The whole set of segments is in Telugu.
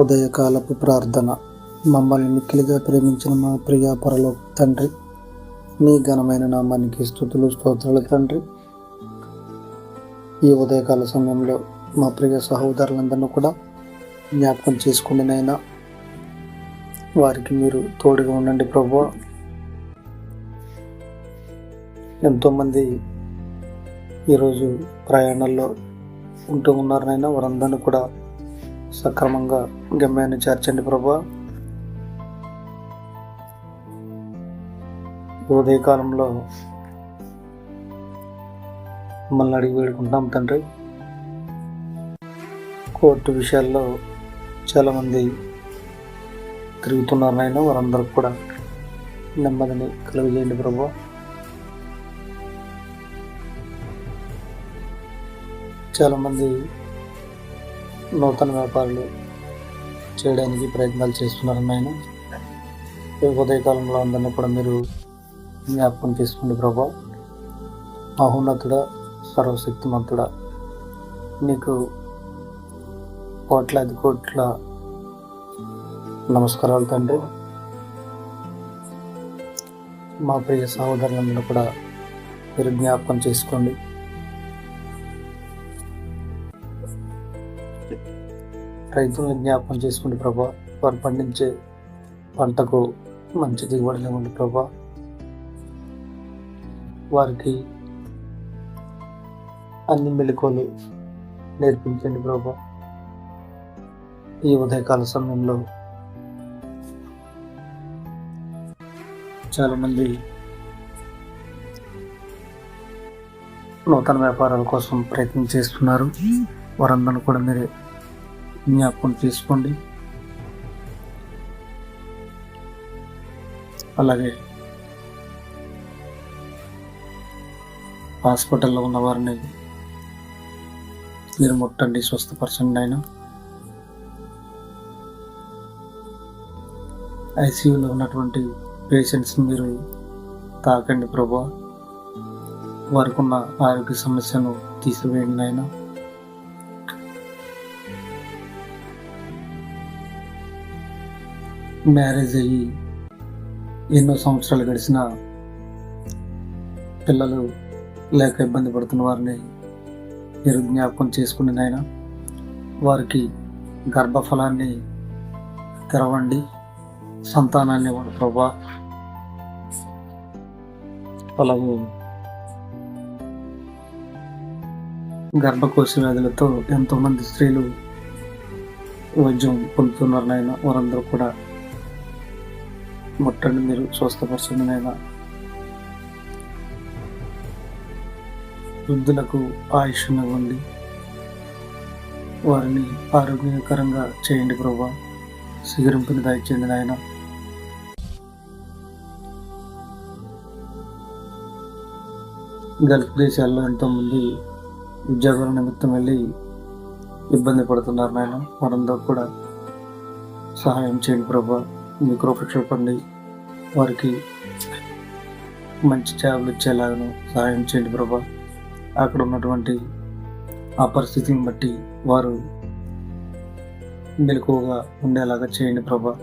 ఉదయకాలపు ప్రార్థన. మమ్మల్ని మిక్కిలిగా ప్రేమించిన మా ప్రియ పరలో తండ్రి మీ ఘనమైన నామానికి స్థుతులు స్తోత్రాలు తండ్రి. ఈ ఉదయకాల సమయంలో మా ప్రియ సహోదరులందరినీ కూడా జ్ఞాపకం చేసుకుండినైనా వారికి మీరు తోడుగా ఉండండి ప్రభు ఎంతోమంది ఈరోజు ప్రయాణాల్లో ఉంటూ ఉన్నారనైనా వారందరినీ కూడా సక్రమంగా గమ్యాన్ని చేర్చండి ప్రభా. ఉదయకాలంలో మమ్మల్ని అడిగి వేడుకుంటాం తండ్రి. కోర్టు విషయాల్లో చాలామంది తిరుగుతున్నారు నాయన వారందరికి కూడా నెమ్మదిని కలుగజేయండి ప్రభు. చాలామంది నూతన వ్యాపారాలు చేయడానికి ప్రయత్నాలు చేస్తున్నారు నాయన. ఉదయకాలంలో అందరినీ కూడా మీరు జ్ఞాపకం చేసుకోండి ప్రభా. మహోన్నతుడా సర్వశక్తిమంతుడా నీకు కోట్లాది కోట్ల నమస్కారాలు తండ్రి. మా ప్రియ సహోదరులందరూ కూడా మీరు జ్ఞాపకం చేసుకోండి. రైతులను జ్ఞాపకం చేసుకోండి ప్రభా వారు పండించే పంటకు మంచి దిగుబడి ఇవ్వండి ప్రభా వారికి అన్ని మెలకువలు నేర్పించండి ప్రభా. ఈ ఉదయకాల సమయంలో చాలామంది నూతన వ్యాపారాల కోసం ప్రయత్నం చేస్తున్నారు. వారందరూ కూడా మీరే జ్ఞాపకం చేసుకోండి అలాగే హాస్పిటల్లో ఉన్న వారిని మీరు ముట్టండి స్వస్థపరచండి ఆయన. ఐసీయూలో ఉన్నటువంటి పేషెంట్స్ని మీరు తాకండి ప్రభా. వారికి ఉన్న ఆరోగ్య సమస్యను తీసివేయండి ఆయన. మ్యారేజ్ అయ్యి ఎన్నో సంవత్సరాలు గడిచిన పిల్లలు లేక ఇబ్బంది పడుతున్న వారిని మీరు జ్ఞాపకం చేసుకుని నాయన వారికి గర్భఫలాన్ని తెరవండి సంతానాన్ని ఇవ్వండి ప్రభా. అలాగే గర్భకోశ వ్యాధులతో ఎంతోమంది స్త్రీలు వైద్యం పొందుతున్నారు నాయన వారందరూ కూడా ముట్టండి మీరు. స్వస్థపరచండి నాయన. వృద్ధులకు ఆయుష్ను ఇవ్వండి. వారిని ఆరోగ్యకరంగా చేయండి ప్రభా. సిగరింపుని దయచేయండి నాయన. గల్ఫ్ దేశాల్లో ఎంతోమంది ఉద్యోగాల నిమిత్తం వెళ్ళి ఇబ్బంది పడుతున్నారు నాయన. మనందరూ కూడా సహాయం చేయండి ప్రభా. మీ కృప చూపండి వారికి మంచి జాబులు ఇచ్చేలాగాను సహాయం చేయండి ప్రభా. అక్కడ ఉన్నటువంటి ఆ పరిస్థితిని బట్టి వారు మెలకువగా ఉండేలాగా చేయండి ప్రభా.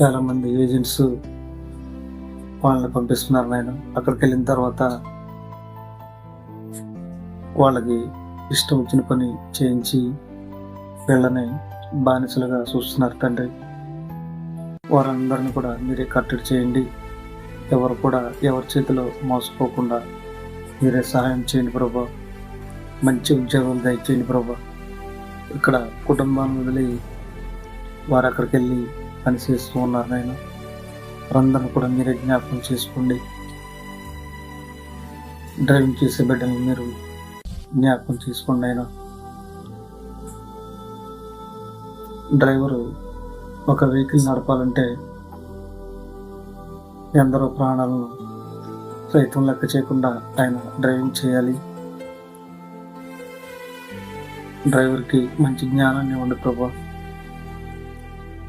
చాలామంది ఏజెంట్స్ వాళ్ళని పంపిస్తున్నారు నాయన. అక్కడికి వెళ్ళిన తర్వాత వాళ్ళకి ఇష్టం వచ్చిన పని చేయించి వీళ్ళని బానిసలుగా చూస్తున్నారు తండ్రి. వారందరిని కూడా మీరే కట్టడి చేయండి. ఎవరు కూడా ఎవరి చేతిలో మోసపోకుండా మీరే సహాయం చేయండి ప్రభా. మంచి ఉద్యోగాలు దయచేయండి ప్రభా. ఇక్కడ కుటుంబాన్ని వదిలి వారు అక్కడికి వెళ్ళి పని చేస్తూ ఉన్నారు నాయన వారందరిని కూడా మీరే జ్ఞాపకం చేసుకోండి. డ్రైవింగ్ చేసే బిడ్డలు మీరు జ్ఞాపకం చేసుకోండి ఆయన. డ్రైవరు ఒక వెహికల్ నడపాలంటే ఎందరో ప్రాణాలను సైతం లెక్క చేయకుండా ఆయన డ్రైవింగ్ చేయాలి. డ్రైవర్కి మంచి జ్ఞానాన్ని ఇవ్వండి ప్రభా.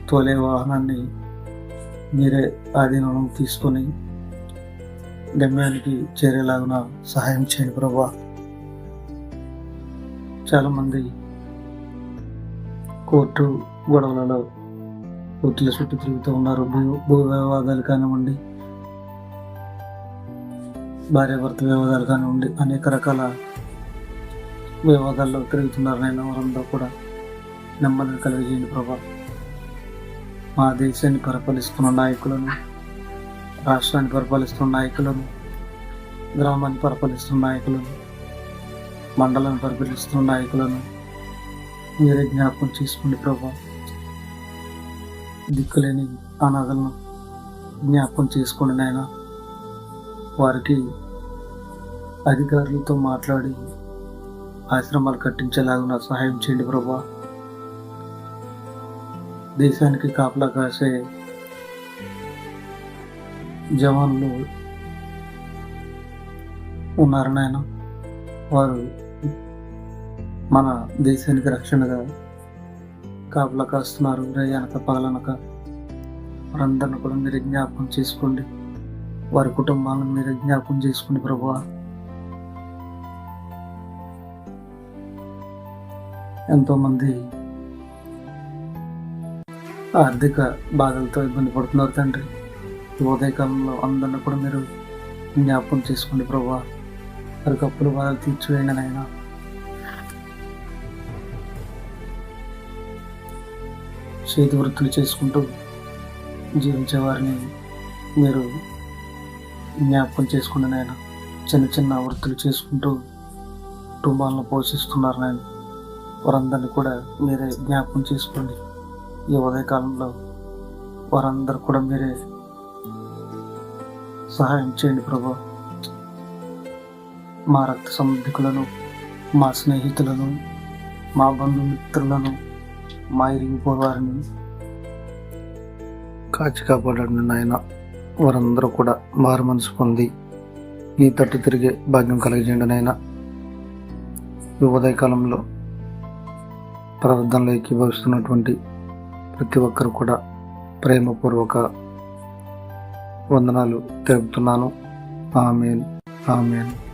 తోలే వాహనాన్ని మీరే ఆధీనం తీసుకొని గమ్యానికి చేరేలాగున సహాయం చేయండి ప్రభా. చాలామంది కోర్టు గొడవలలో ఒత్తిళ్ళ చుట్టూ తిరుగుతూ ఉన్నారు. భూ భూ వివాదాలు కానివ్వండి భార్యాభర్త వివాదాలు కానివ్వండి అనేక రకాల వివాదాల్లో తిరుగుతున్నారు నేను వారంతా కూడా. నెమ్మదిని కలిగజేయండి ప్రభా. మా దేశాన్ని పరిపాలిస్తున్న నాయకులను రాష్ట్రాన్ని పరిపాలిస్తున్న నాయకులను గ్రామాన్ని పరిపాలిస్తున్న నాయకులను మండలాన్ని పరిపాలిస్తున్న నాయకులను మీరే జ్ఞాపకం చేసుకోండి ప్రభావం దిక్కులేని అనాథలను జ్ఞాపకం చేసుకోండి నాయన. వారికి అధికారులతో మాట్లాడి ఆశ్రమాలు కట్టించేలాగా సహాయం చేయండి ప్రభా. దేశానికి కాపలా కాసే జవాన్లు ఉన్నారు నాయన. వారు మన దేశానికి రక్షణగా కాపలా కాస్తున్నారు. రేయనక పగలనక వారందరిని కూడా మీరు జ్ఞాపకం చేసుకోండి. వారి కుటుంబాలను మీరు జ్ఞాపకం చేసుకోండి ప్రభు ఎంతోమంది ఆర్థిక బాధలతో ఇబ్బంది పడుతున్నారు తండ్రి. ఉదయకాలంలో అందరిని కూడా మీరు జ్ఞాపకం చేసుకోండి ప్రభు వారికి అప్పులు బాధలు తీర్చివేయండి నాయన. చేతి వృత్తులు చేసుకుంటూ జీవించే వారిని మీరు జ్ఞాపకం చేసుకుని నాయన. చిన్న చిన్న వృత్తులు చేసుకుంటూ కుటుంబాలను పోషిస్తున్నారు నాయన. వారందరినీ కూడా మీరే జ్ఞాపకం చేసుకోండి. ఈ ఉదయకాలంలో వారందరూ కూడా మీరే సహాయం చేయండి ప్రభు. మా రక్త సంబంధికులను మా స్నేహితులను మా బంధుమిత్రులను మా ఇరిగిపోయే వారిని కాచి కాపాడండి నాయన వారందరూ కూడా మారు మనసు పొంది నీ తట్టు తిరిగే భాగ్యం కలిగజేయండి నాయన. ఈ ఉదయకాలంలో ప్రార్థనలో ఏకీభవిస్తున్నటువంటి ప్రతి ఒక్కరు కూడా ప్రేమపూర్వక వందనాలు తెలుపుతున్నాను. ఆమెన్. ఆమెన్.